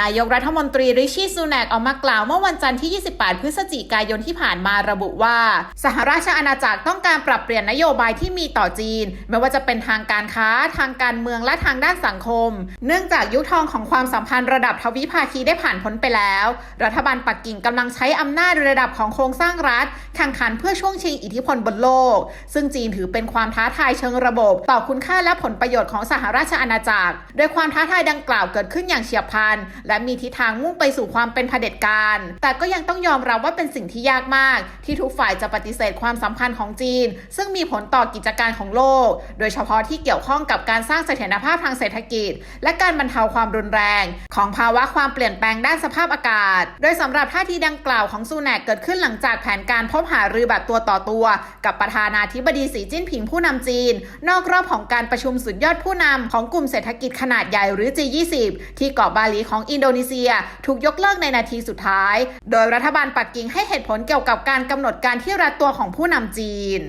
นายกรัฐมนตรีริชีซูแนกออกมากล่าวเมื่อวันจันทร์ที่ 28 พฤศจิกายนที่ผ่านมาระบุว่า สหราชอาณาจักรต้องการปรับเปลี่ยนนโยบายที่มีต่อจีน ไม่ว่าจะเป็นทางการค้า ทางการเมืองและทางด้านสังคม เนื่องจากยุคทองของความสัมพันธ์ระดับทวิภาคีได้ผ่านพ้นไปแล้ว รัฐบาลปักกิ่งกำลังใช้อำนาจระดับของโครงสร้างรัฐแข่งขันเพื่อช่วงชิงอิทธิพลบนโลก ซึ่งจีนถือเป็นความท้าทายเชิงระบบ ต่อคุณค่าและผลประโยชน์ของสหราชอาณาจักร โดยความท้าทายดังกล่าวเกิดขึ้นอย่างเฉียบพลันและมีทิศทางมุ่งไปสู่ความเป็นเผด็จการ แต่ก็ยังต้องยอมรับว่าเป็นสิ่งที่ยากมาก ที่ทุกฝ่ายจะปฏิเสธความสำคัญของจีน ซึ่งมีผลต่อกิจการของโลก โดยเฉพาะที่เกี่ยวข้องกับการสร้างเสถียรภาพทางเศรษฐกิจ และการบรรเทาความรุนแรง ของภาวะความเปลี่ยนแปลงด้านสภาพอากาศ โดยสำหรับท่าทีดังกล่าวของซูแนกเกิดขึ้นหลังจากแผนการพบหารือแบบตัวต่อตัว กับประธานาธิบดีสีจิ้นผิงผู้นำจีน นอกรอบของการประชุมสุดยอดผู้นำของกลุ่มเศรษฐกิจขนาดใหญ่หรือ G20 ที่เกาะบาหลีของอินโดนีเซีย ถูกยกเลิกในนาทีสุดท้าย โดยรัฐบาลปักกิ่งให้เหตุผลเกี่ยวกับการกำหนดการที่รัดตัวของผู้นำจีน